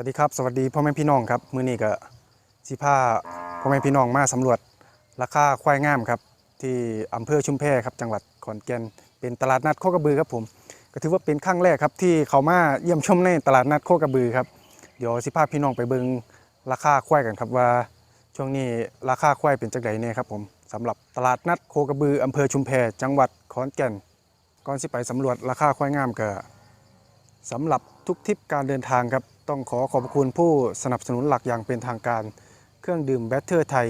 วัสดีครับสวัสดีพ่อแม่พี่น้องครับมื้อนี้ก็สิพาพ่อแม่พี่น้องมาสำรวจราคาควายงามครับที่อำเภอชุมแพครับจังหวัดขอนแก่นเป็นตลาดนัดโคกระบือครับผมก็ถือว่าเป็นครั้งแรกครับที่เขามาเยี่ยมชมในตลาดนัดโคกระบือครับเดี๋ยวสิพาพี่น้องไปเบิงราคาควายกันครับว่า ช่วงนี้ราคาควายเป็นจังไดเนี่ยครับผมสำหรับตลาดนัดโคกระบืออำเภอชุมแพจังหวัดขอนแก่นก่อนสิไปสำรวจราคาควายงามก็สำหรับทุกทิปการเดินทางครับ ต้องขอขอบคุณผู้สนับสนุนหลักอย่างเป็นทางการ เครื่องดื่มแบตเตอร์ไทย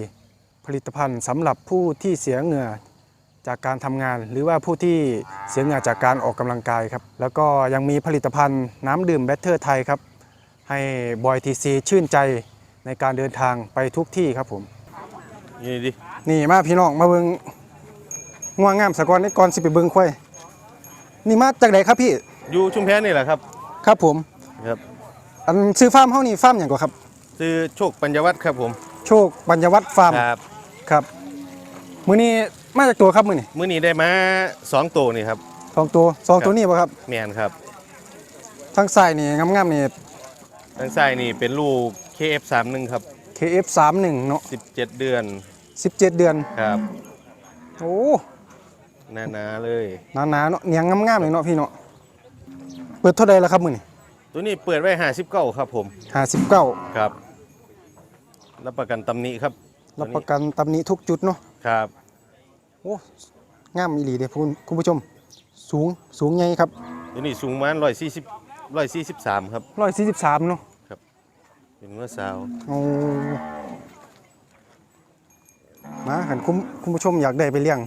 ผลิตภัณฑ์สำหรับผู้ที่เสียเหงื่อจากการทำงาน หรือว่าผู้ที่เสียเหงื่อจากการออกกำลังกายครับ แล้วก็ยังมีผลิตภัณฑ์น้ำดื่มแบตเตอร์ไทยครับ ให้บอยทีซีชื่นใจในการเดินทางไปทุกที่ครับผม นี่ดินี่มาพี่น้องมาเบิงง่วงงามสะกอนนี่ก่อนสิไปเบิงควายนี่มาจากไหนครับพี่ อยู่ชุมแพนี่แหละครับ ครับผม ครับ อันซื้อฟาร์มเฮานี่ฟาร์มอย่างกว่าครับ ซื้อโชคปัญญวัฒน์ครับผมโชคบัญญวัฒน์ฟาร์มครับครับมือนี้มาจากตัวครับมือนี้มื้อนี้ได้มาสองตัวนี่ครับสองตัวสองครับตัวนี้ป่ะครับแมนครับทางซ้ายนี่งามๆนี่ทางซ้ายนี่เป็นลูก KF31 ครับ KF31 เนาะ17 เดือน 17 เดือนครับโอ้หนาๆเลยหนาๆเนาะเนียงงามๆเลยเนาะพี่เนาะเปิดเท่าใดแล้วครับมือนี้ ตัวนี้เปิดไว้59ครับผม59ครับรับประกันตำหนิครับรับประกันตำหนิทุกจุดเนาะครับโอ้งามอีหลีเด้อคุณคุณผู้ชม สูงสูงใหญ่ครับตัวนี้สูงประมาณ140 143ครับ143เนาะเป็นเมื่อสาวโอ้มาหันคุณคุณผู้ชมอยากได้ไปเลี้ยง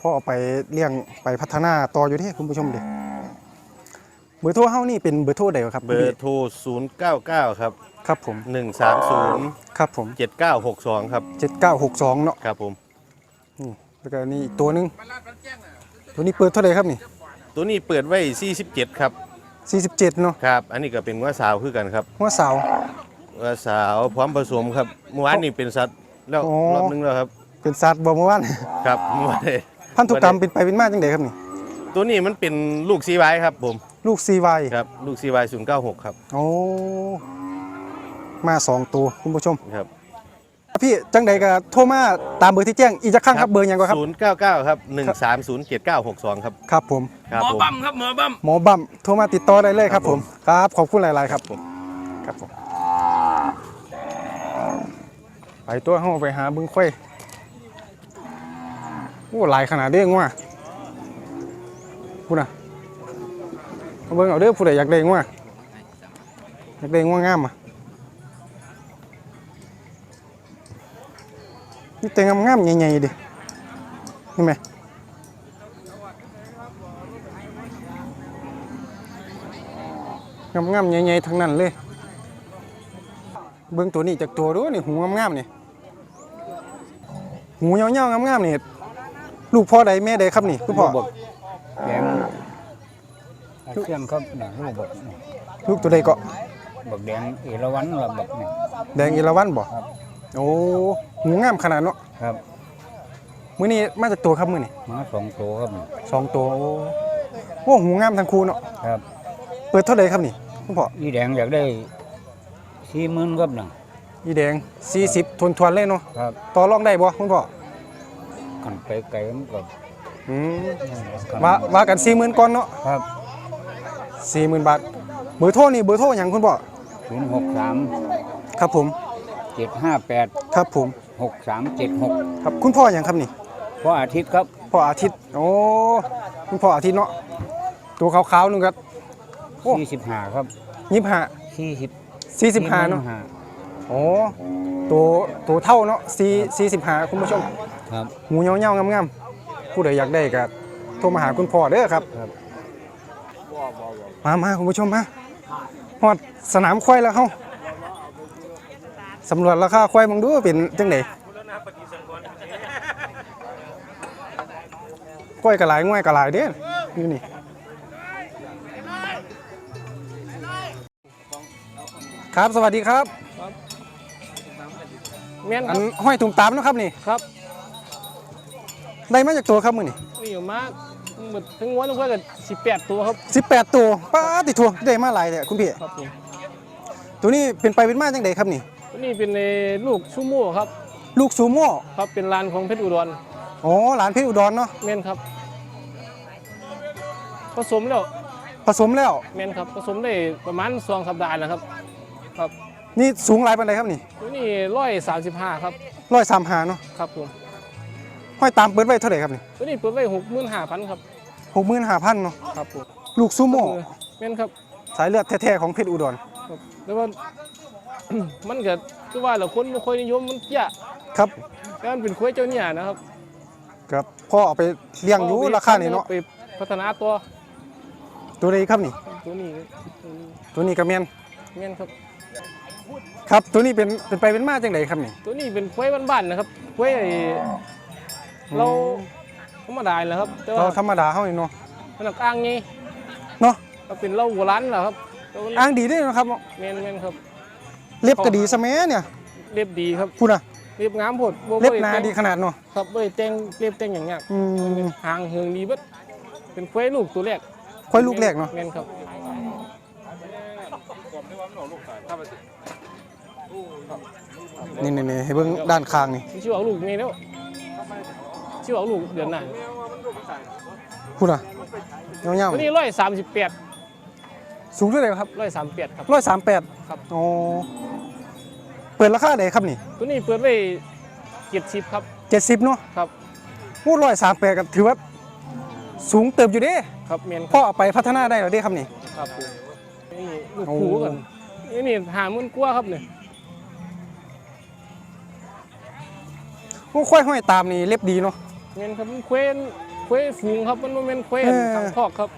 พ่อเอาไปเลี้ยงไปพัฒนาต่ออยู่เด้คุณผู้ชมเด้เบอร์โทรเฮานี่เป็นเบอร์โทรใดวะครับเบอร์โทร099 ครับ ครับผม130 ครับผม7962 ครับ 7962เนาะครับผมนี่แล้วก็นี่อีกตัวหนึงตัวนี้เปิดเท่าไหร่ครับนี่ตัวนี้เปิดไว้ 47 ครับ 47เนาะครับ อันนี้ก็เป็นว่าสาวคือกันครับหัวเสาวว่าสาวพร้อมผสมครับเมื่อวานนี่เป็นสัตว์แล้วอ๋อ รอบนึงแล้วครับ เป็นสัตว์บ่เมื่อวาน ครับเมื่อวานนี้พันธุกรรมเป็นไปเป็นมาจังไดครับนี่ตัวนี้มันเป็นลูกซีไวครับผม ลูก CY ครับลูกซีไวศูนย์เก้าหกครับโอ้มาสองตัวคุณผู้ชม ครับพี่จังใดก็โทรมาตามเบอร์ที่แจ้งอีกจะครั้งครับเบอร์หยังก็ครับศูนย์เก้าเก้าครับหนึ่งสามศูนย์เจ็ดเก้าหกสองครับ ครับผม ครับหมอผม บัมครับหมอบัมหมอบั่มโทรมาติดต่อได้เลยครับครับผผมมครับ ขอบคุณหลาย ๆ ครับผม ครับผม ไปตัวห้องไปหาบึงค่อยโอ้หลายขนาดเด้งว่ะพูดนะ เบิ่งเอาเด้อผู้ใดอยากได้ง่วอยากได้ง่วงามอะนี่แต่งงามใหญ่ๆดินี่ไหมงามๆใหญ่ๆทั้งนั้นเลย เบิ่งตัวนี้จากตัวดูนี่หูงามๆนี่หูยาวๆงามๆนี่ลูกพ่อใดแม่ใดครับนี่คุณพ่อ เครื่องครับเนี่ยลูกบักนี่ลูกตัวใดเกาะบักแดงเอราวัณละบักนี่แดงเอราวัณบ่ครับ โอ้หูงามขนาดเนาะครับ มื้อนี้มาจากตัวครับมื้อนี้มาสองตัวครับนี่สองตัวโอ้โอ้หูงามทั้งคู่เนาะครับเปิดเท่าใดครับนี่คุณพ่ออีแดงอยากได้สี่หมื่นครับน่ะอีแดง 40ทนทวนเลยเนาะครับต่อรองได้บ่คุณพ่อกันไปไกลมันก็อืมว่าว่ากัน40,000ก่อนเนาะครับ 40,000บาทเบอร์โทรนี่เบอร์โทรหยังคุณพ่อศูนย์หกสามครับผมเจ็ดห้าแปดครับผมหกสามเจ็ดหกครับคุณพ่ออย่างครับนี่เพราะอาทิตย์ครับพ่ออาทิตย์โอ้คุณพ่ออาทิตย์เนาะตัวขาวๆนึงครับโอ้สี่สิบห้าครับยี่ห้าสี่สิบสี่สิบห้าเนาะโอ้ตัวตัวเท่าเนาะสี่สี่สิบห้าคุณผู้ชมครับหมูเงี้ยวๆงามๆผู้ใดอยากได้ก็โทรมาหาคุณพ่อเด้อครับครับ มามาคุณผู้ชมมาฮอดสนามควายแล้วเฮาสำรวจราคาควายมึงดูว่าเป็นจังไดกล้วยกระหลายง่วยกระหลายเด้ออยู่นี่ครับสวัสดีครับแม่นคอัรับนห้อยถุงตามเนาะครับนี่ ครับ ได้มาจากตัวครับมือนี่มีอยู่มาก หมดทั้งม้วนทั้งเพื่อนกันสิบแปดตัวครับ18 ตัวป้าติดทัวได้มาหลายเลยคุณพี่ ครับผมตัวนี้เป็นไปเป็นมาจังไดครับนี่ ตัวนี้เป็นในลูกซูโม่ครับลูกซูโม่ครับเป็นลานของเพชรอุดรอ๋อหลานเพชรอุดรเนาะเมนครับผสมแล้วผสมแล้วเมนครับผสมได้ประมาณสองสัปดาห์แล้วครับ ครับนี่สูงหลายปานใดครับนี่ตัวนี้ร้อยสามสิบห้าครับร้อยสามหาเนาะครับผม ห้อยตามเปิดไว้เท่าไหร่ครับนี่ตัวนี้เปิดไว้หกหมื่นห้าพันครับหกหมื่นห้าพันเนาะครับผมลูกซูโม่เมนครับสายเลือดแท้ๆของเพชรอุดรครับแต่ว่า มันก็คือว่าเราคนไม่ค่อยนิยมมันยากครับแล้วมันเป็นควายเจ้าเนี่ยนะครับครับพ่อเอาไปเลี้ยงอยู่ราคานี่เนาะไปพัฒนาตัว ตัวนี้ครับนี่ ตัวนี้ตัวนี้ตัวนี้ก็แม่นเมนครับครับตัวนี้เป็นเป็นไปเป็นมาจังไดครับนี่ ตัวนี้เป็นควายบ้านๆนะครับควายไอ้ เราธรรมดาแหละครับแต่เราว่าธรรมดาเฮานี่เนาะมันหนักอ้างไงเนาะก็เป็นเหล้าโบราณแหละครับแต่ว่าอ้างดีเด้เนาะครับเมนเมนครับ เล็บก็ดีซะแม่เนี่ยเรียบดีครับพูดน่ะเรียบงามโพดบ่เล็บบ่หนาแต่งดีขนาดเนาะครับบ่ได้แต่งเรียบแต่งอย่างเงี้ยอืมหางเฮืองดีเบิดเป็นควายลูกตัวแรกค่อยลูกแรกเนาะแม่นครับนี่นี่ๆๆให้เบิ่งด้านข้างนี่ชื่อเอาลูกนี่แล้ว ชื่อเอาลูกเดือนหน้าพูดน่ะเงาตัวนี้ร้อยสามสิบแปดๆสูงเท่าไหร่ครับร้อยสามแปดครับ138ครับ อ๋อเปิดราคาใดครับนี่ตัวนี้เปิดไว้เจ็ดสิบครับ70เนาะครับโอ้138ก็ถือว่าสูงเติบอยู่เด้ครับเมนพ่อเอาไปพัฒนาได้แล้วเด้ครับนี่ ครับผมนี่ลูกโอ้ผูกันนี่นี่หาหมื่นกว่าครับเนี่ยโอ้ค่อยห้อยตามนี่เล็บดีเนาะ เมนครับมันเคว้นเคว้ฝูงครับมันบ่แม่นเคว้นเออ ทางคอกครับ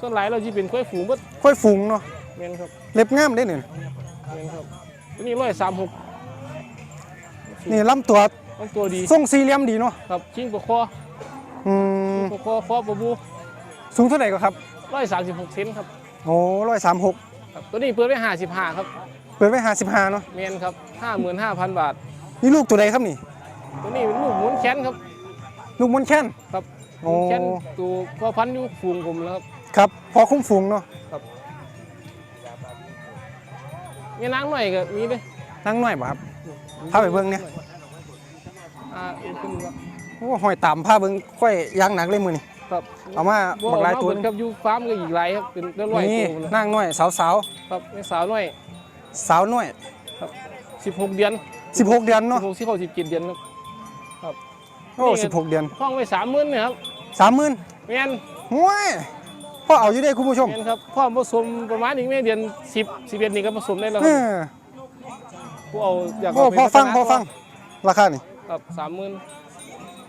ส่วนหลายเราจะเป็นเคว้ฝูงเบิดค่อยฝูงเนาะเมนครับเล็บงามเด้เนี่ยเมนครับตัวนี้ร้อยสามหกนี่ลำตัวต้องตัวดีทรงสี่เหลี่ยมดีเนาะครับชิงปะคออืมปะคอฟอปะบูสูงเท่าไหร่ก็ครับร้อยสามสิบหกเซนครับโอ้ร้อยสามหกครับ ตัวนี้เปิดไว้ห้าสิบห้าครับเปิดไว้ห้าสิบห้าเนาะเมนครับห้าหมื่นห้าพันบาท นี่ลูกตัวใดครับนี่ตัวนี้เป็นลูกหมุนแขนครับ ลูกมอนแค้นครับหโอ้มุนแขนตัวพ่อพันธุ์อยู่ฝูงผมแล้วครับครับพอคุ้มฝูงเนาะมีนางหน่อยก็มีเลยนั่งหน่อยบ่ครับพาไปเบิ่งเนี่ยอ่าเอาขึ้นครับโอ้หอยตามผ้าเบิ่งค่อยยางหนักเลยมือนี่ครับเอามาบ่บักหลายเอมตัวเบิ่งครับอยู่ฟาร์มก็อีกหลายครับเป็นเรื่องร้อยนี่ตัวเลยนั่งน้อยสาวสาวครับแม่สาวน้อยสาวน้อยสิบหกเดือนสิบหกเดือนเนาะสิบหกสิบหกสิบเจ็ดเดือนครับ โอ้สิบหกเดือนห้องไว้สามหมื่นเนี่ยครับสามหมื่นแม่นห้วยพ่อเอาอยู่ได้คุณผู้ชมแม่นครับพ่อผสมประมาณอีกไม่เดือนสิบสิบเอ็ดนี่ก็ผสมได้แล้วเอครับอผู้เอาอยากโอ้เอาไปพอฟังพัฒนาพอฟังราคานี่ครับสามหมื่น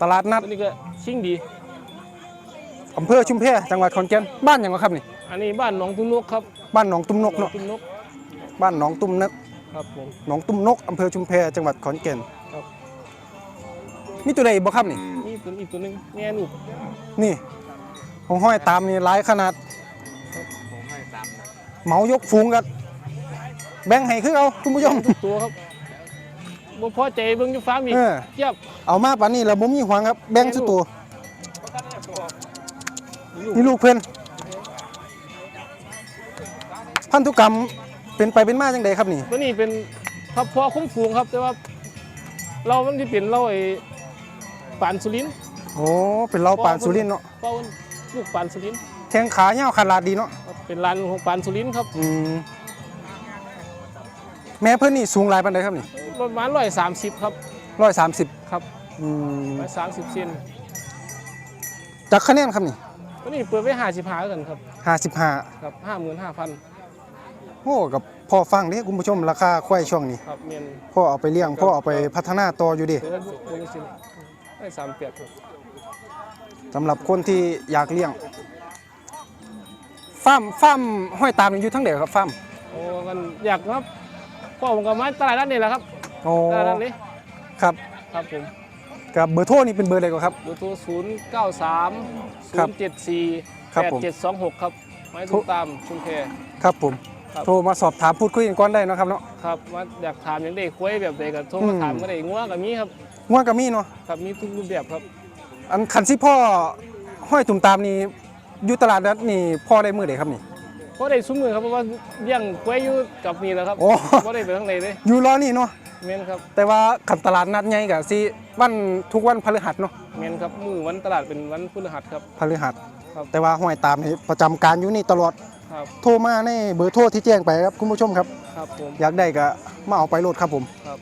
ตลาดนัดตัวนี้ก็ชิงดีอำเภอชุมแพจังหวัดขอนแก่นบ้านหยังวะครับนี่อันนี้บ้านหนองตุ้นนกครับบ้านหนองตุ้มนกหนองเนาะตุ้นนกบ้านหนองตุ้มนกครับผมหนองตุ้มนกอำเภอชุมแพจังหวัดขอนแก่นครับ มีตัวใดอีกบ่ครับนี่ นี่ตัวอีกตัวหนึงแง่ลูกนี่ของห้อยตามนี่หลายขนาดเหมายกฟูงกันแบ่งให้คือเอาคุณผู้ชม ทุกตัวครับบ่พอใจเบิ่งอยู่ฟาร์มอีกเออเทียบเอามาป่านนี้แล้วบ่มีหวังครับ แบ่งสุดตัวลูกนี่ลูกเพิ่นพันธุกรรมเป็นไปเป็นมาจังไดครับนี่ ตัวนี้เป็นครับพอคุ้มฟูงครับ แต่ว่า เรามันที่เป็นเราไอ้ ปานสุรินทร์โอ้เป็นเราปานสุรินทร์เนาะเป้าลูกปานสุรินทร์แข้งขายาวขาดลาดดีเนาะครับเป็นลานของปานสุรินทร์ครับอืมแม่เพิ่นนี่สูงหลายปานใดครับนี่ประมาณร้อยสามสิบครับ130ครับอืมร้อยสามสิบเซนจักคะแนนครับนี่ตัวนี้เปิดไว้ห้าสิบห้ากันครับ55ครับห้าหมื่นห้าพันโอ้กับพ่อฟังเด้คุณผู้ชมราคาควายช่วงนี้ครับเมียนพ่อเอาไปเลี้ยงพ่อเอาไปพัฒนาต่ออยู่ดิ ตัวละตัวละสิบได้สามแปดครับสำหรับคนที่อยากเลี้ยงฟาร์มฟาร์มห้อยตามนี่อยู่ทั้งเดียวครับฟาร์มโอ้กันอยากครับพ่อผมกับไม้ตลาดนัดนี่แหละครับโอ้ตลาดนัดนี้ครับครับผมกับเบอร์โทรนี่เป็นเบอร์อะไรก็ครับ เบอร์โทรศูนย์เก้าสามครัศูบนย์เจ็ดสี่ครับแปดผม เจ็ดสองหกครับไม้ตุ้มตามชุมแพ ครับผม ครับ โทรมาสอบถามพูดคุยกันก่อนได้เนาะครับเนาะ ครับว่าอยากถามอย่างใดคุยแบบใดก็โทรอืมามถามก็ได้งัวกับมีครับ ง่วงกับมีเนาะครับมีทุกรูปแบบครับอันคันที่พ่อห้อยตุ่มตามนี่อยู่ตลาดนัดนี่พ่อได้มือเดครับนี่เพราะได้ซุ้มมือครับเพราะว่าเลี้ยงกล้วยอยู่กับนี่แหละครับโอ้บ่ได้ไปทางไหนเลยอยู่รอนี่เนาะแม่นครับแต่ว่าขันตลาดนัดใหญ่ก็สิวันทุกวันพฤหัสเนาะแม่นครับมือวันตลาดเป็นวันพฤหัสครับพฤหัสครับแต่ว่าห้อยตามนี่ประจำการอยู่นี่ตลอดครับโทรมาในเบอร์โทรที่แจ้งไปครับคุณผู้ชมครับครับผมอยากได้ก็มาเอาไปโหลดครับผมครับ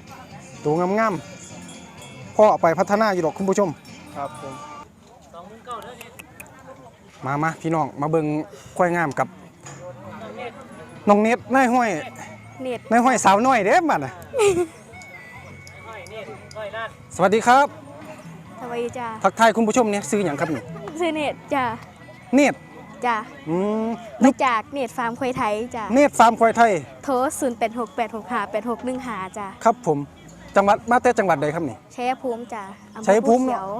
ตัวงามๆ พ่อเอาไปพัฒนาอยู่ดอกคุณผู้ชม ครับผมมามาพี่น้องมาเบิ่งควายงามกับน้องเน็ตนายห้อยเน็ตนายห้อยสาวน้อยเด้บัดน่ะสวัสดีครับสวัสดีจ้าทักทายคุณผู้ชมเนี่ยซื้ออย่างครับนี่ชื่อเน็ตจ้าเน็ตจ้าอืมมาจากเน็ตฟาร์มควายไทยจ้าเน็ตฟาร์มควายไทยโทร0 8 6 8 6 5 8 6 1 5จ้าครับผม จังหวัดมาแต่จังหวัดใดครับนี่ ชัยภูมิจ้าอำเภอชัยภูมิเขีเนอะยว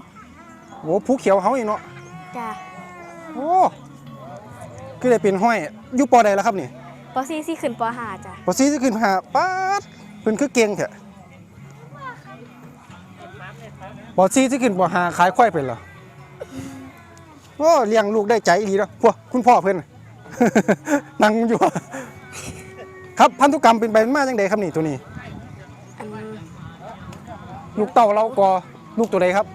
โอ้ภูเขียวเฮาอีกเนาะจ้าโอ้คือได้เป็นห้อยอยู่ปอใดแล้วครับนี่ปอซี่ซี่ขึ้นปอหาจ้าปอซีจะขึ้นหาป๊าดเพิ่นคือเก่งแท้ปอซีจะขึ้นปอหาขายควายเป็นเหรอโอ้เลี้ยงลูกได้ใจดีเนาะพวกคุณพ่อเพิ่นน่ะ นั่งอยู่ ครับพันธุกรรมเป็นไปเป็นมาจังไดครับนี่ตัวนี้อัน ลูกเต่าเรากอลูกตัวใดครับ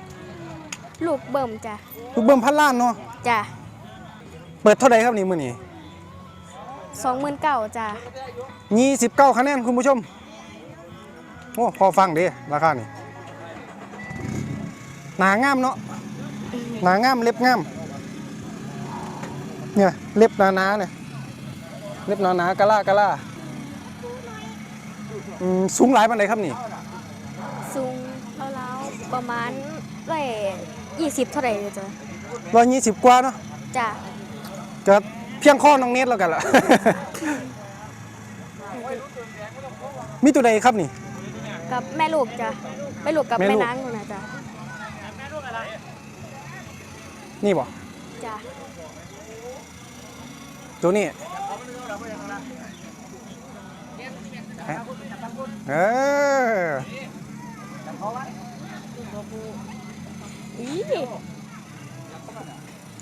ลูกเบิ่มจ้าลูกเบิ่มพันล้านเนาะจ้าเปิดเท่าใดครับนี่มื้อนี้สองหมื่นเก้าจ้า29คะแนนคุณผู้ชมโอ้พอฟังเด้ราคานี่หนางามเนาะหนางามเล็บงามเนี่ยเล็บหนาๆเนี่ยเล็บหนาๆกะล่ากะล่าอืมสูงหลายปานใดครับนี่สูงแล้วๆ ประมาณร้อยยี่สิบเท่าไหร่เลยจ้าร้อยยี่สิบกว่าเนาะจ้าจะเพียงข้อน้องเนตแล้วกันล่ะ มีตัวใดครับนี่ กับแม่ลูกจ้าแม่ลูกกับแม่แม่ลูก นางนู่นนะจ้านี่บ่จ้าตัวนี้ฮะเออ อี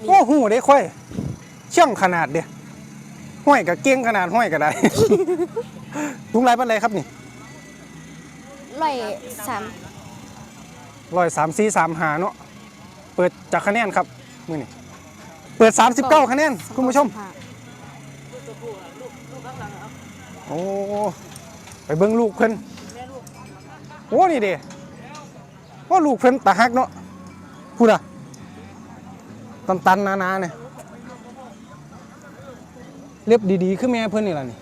โอ้หูได้ค่อย เชื่องขนาดเดียห้อยกับเก้งขนาดห้อยก็ได้ลุงไรเป็นไรครับนี่ร้อยสามร้อยสามสี่สามหาเนาะเปิดจากคะแนนครับมือนี่เปิด 39 คะแนนคุณผู้ชมโอ้ไปเบิ่งลูกเพิ่นโอ้นี่เด้ ว่าลูกเพิ่นตาฮักเนาะพูดอะตันตันๆนาๆเนี่ยเล็บดีๆคือแม่เพิ่นนี่ล่ะนี่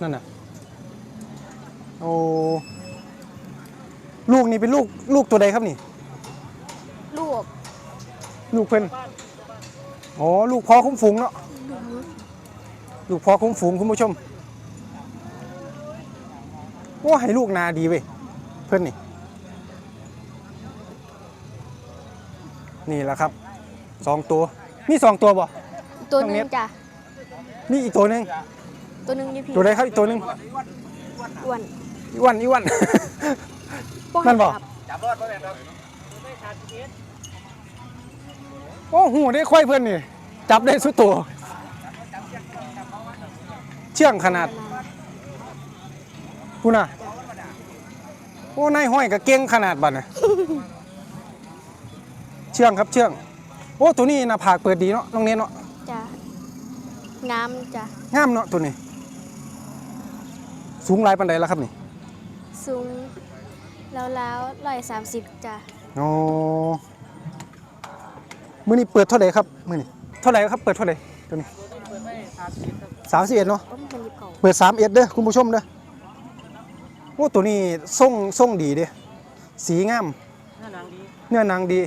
นั่นน่ะโอ้ลูกนี่เป็นลูกลูกตัวใดครับนี่ ลูก ลูกเพิ่นอ๋อลูกพ่อคุ้มฝูงเนาะลูกพ่อคุ้มฝูงคุณผู้ชมโอ้ให้ลูกนาดีเว้ยเพื่อนนี่ นี่แหละครับสองตัว มีสองตัวบ่ตัวหน้องนึเน็งตจ้ะมีอีกตัวหนึ่งตัวหนึงอยี่พี่ตัวใดครับอีกตัวหนึ่งอ้วนอีวันอีวันบ่นั่นบ่ครับโอ้หูได้ค่อยเพื่อนนี่ จับได้สุดตัว เชื่องขนาดพูน่ะ โอ้นายห้อยกับเก่งขนาดบัดน่ะ เชื่องครับเชื่อง โอ้ตัวนี้หน้าผากเปิดดีเนาะน้องเน้นเนาะจ้ะงามจ้ะงามเนาะตัวนี้ สูงหลายปันใดแล้วครับนี่สูงแล้วแล้วร้อยสามสิบจ้ะโอ้มื้อนี้เปิดเท่าไหร่ครับมื้อนี้เท่าไหร่ครับเปิดเท่าไหร่ตัวนี้สามสิบเอ็ดเนาะก็มันยิบเก่าเปิด3เอ็ดเด้อคุณผู้ชมเด้อโอ้ตัวนี้ทรงทรงดีเด้สีงาม เนื้อหนังดี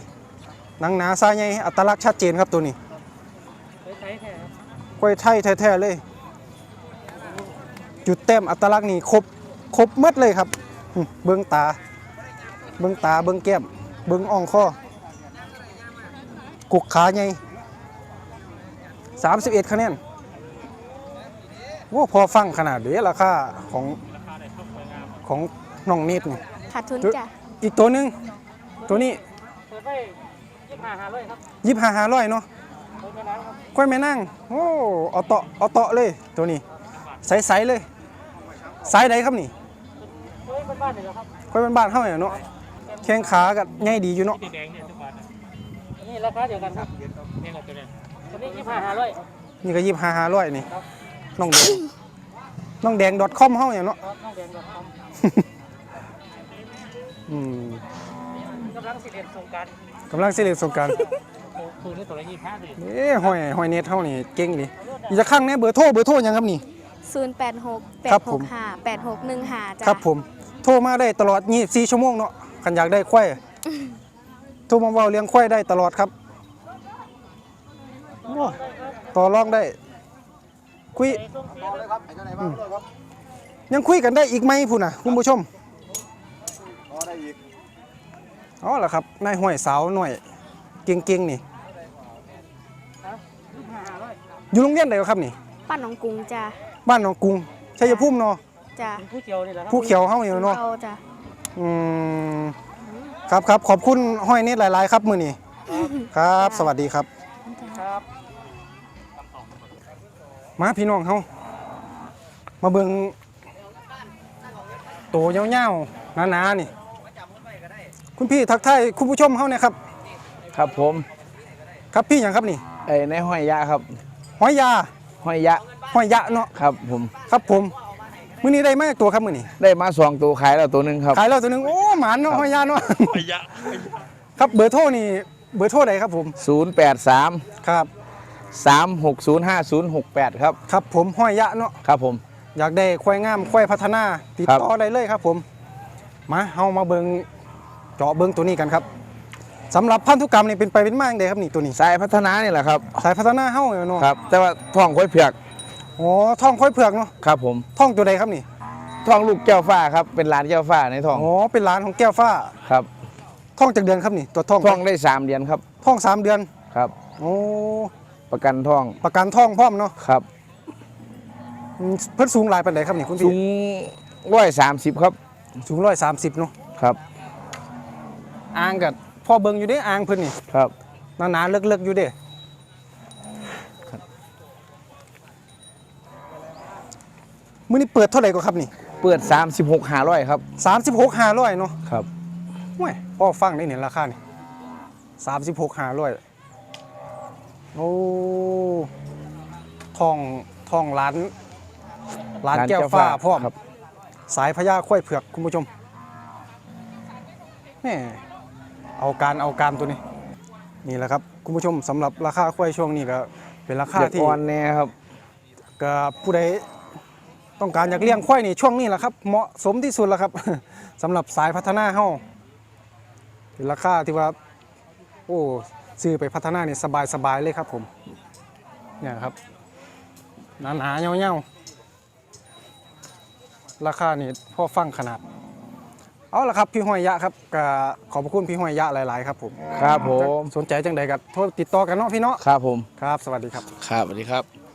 หนังหนาซาใหญ่อัตลักษณ์ชัดเจนครับตัวนี้กล้วยไทยแท้ๆเลย จุดเต็มอัตลักษณ์นี่ครบครบหมดเลยครับอืมเบิ้งตา เบิ้งตาเบิ้งแก้ม เบิ้งอ่องคอกุกขาใหญ่31คะแนนว่าพอฟังขนาดเดียวราคาของของน้องนิดนี่ขาดทุนจ้ะอีกตัวหนึงตัวนี้เปิดไปยี่ ห้าห้าร้อยครับยี่ห้าห้าร้อยเนาะเปิดไปควายแม่นั่งโอ้เอาเตาะเอาเตาะเลยตัวนี้ใสๆเลยสายใดครับนี่ควายบ้านบ้านๆเฮาเนี่ยเนาะแข้งขาก็ง่ายดีอยู่เนาะแดงเนี่ยทุกวันนี่ราคาเดียวกันครับนี่แหละตัวนี้ตัวนี้ยี่ห้าห้าร้อยนี่ก็ยิบห้าห้าร้อยนี่น้องแดงน้องแดง .com เฮาเนี่ยเนาะน้องแดงดอทคอมอืมกำลังสิเรียนโครงการ กำลังสิเล่นสงกรารคือนี่ตัวละยี่ห้าสิเอ้หอยหอยเน็ตเฮานี่เก่งดิอีกจะข้างแน่เบอร์โทรเบอร์โทรหยังครับนี่ 086 ครับผม 865 8615จ้ะครับผม โทรมาได้ตลอด24ชั่วโมงเนาะคันอยากได้ควายโทรมาเว้าเลี้ยงควายได้ตลอดครับโอ้ต่อรองได้ คุยอืมยังคุยกันได้อีกไหมพุ่นน่ะคุณผู้ชมอ๋อ เหรอครับนายห้วยสาวหน่อยเก่งๆนี่ อยู่โรงเรียนไหนครับนี่ ป้านหนองกรุงจ้ะบ้านหนองกรุงชัยภูมิเนาะจ้ะผู้เกี่ยวนี่แหละครับผู้เขียวเฮานี่เนาะเอาจ้ะอืมครับครับขอบคุณห้อยเน็ตหลาย ๆ ครับ มือนี้ครับ สวัสดีครับ ครับมาพี่น้องเฮามาเบิ่งโตยาวๆหนาๆนี่ คุณพี่ทักทายคุณผู้ชมเฮาเนี่ยครับ ครับผมครับพี่หยังครับนี่ไอ้ในห้อยยะครับหอยยาห้อยยะหอยยะเนาะครับผมครับผมมื้อนี้ได้มาจากตัวครับมื้อนี้ได้มาสองตัวขายแล้วตัวหนึ่งครับขายแล้วตัวหนึงโอ้หมานเนาะหอยยาเนาะหอยยะครับเบอร์โทรนี่เบอร์โทรใดครับผม 083 ครับ 3605068 ครับ ครับผมหอยยะเนาะครับผมอยากได้ควายงามควายพัฒนา ติดครับต่อได้เลยครับผม มาเฮามาเบิง เจาะเบิงตัวนี้กันครับสำหรับพันธุกรรมนี่เป็นไปเป็นมาอย่างไดครับนี่ตัวนี้สายพัฒนานี่แหละครับสายพัฒนาเฮาเนาะครับแต่ว่าท้องค่อยเผือกอ๋อท้องค่อยเผือกเนาะครับผมท้องตัวใดครับนี่ท้องลูกแก้วฟ้าครับเป็นหลานแก้วฟ้าในท้องอ๋อเป็นหลานของแก้วฟ้าครับท้องจากเดือนครับนี่ตัวท้องท้องได้ 3 เดือนครับท้องสามเดือนครับโอ้ประกันท้องประกันท้องพร้อมเนาะครับอืมเพิ่นสูงหลายปานใดครับนี่คุณสูพี่งร้อยสามสิบครับสูงร้อยสามสิบเนาะครับ อ่างกับพ่อเบิงอยู่เด้อ่างเพิ่นนี่ครับหนาๆเลิกๆอยู่เด้มื้อนี้เปิดเท่าไหร่ก็ครับนี่เปิด 36 500ครับสามสิบหกห้าร้อยเนาะครับว้ยพ่อฟังได้เนี่ยราคานี่สามสิบหกห้าร้อยโอ้ทองทองร้านร้านแก้วฟ้าพ่อมครับสายพญาควายเผือกคุณผู้ชมแหม่ เอาการเอาการตัวนี้นี่แหละครับคุณผู้ชมสำหรับราคาควายช่วงนี้ก็เป็นราคาเด็กที่อ่อนแน่ครับก็ผู้ใดต้องการอยากเลี้ยงควายนี่ช่วงนี้แหละครับ เหมาะสมที่สุดแล้วครับสำหรับสายพัฒนาเฮาเป็นราคาที่ว่าโอ้ซื้อไปพัฒนานี่สบายสบายเลยครับผมเนี่ยครับหนาหนาๆเงาเงาๆราคานี่พ่อฟังขนาด เอาละครับพี่ห้อยยะครับก็ขอบพระคุณพี่ห้อยยะหลาย ๆ ครับผมครับผม สนใจจังใดก็โทรติดต่อกันเนาะพี่เนาะครับผม ครับ สวัสดีครับ ครับสวัสดีครับ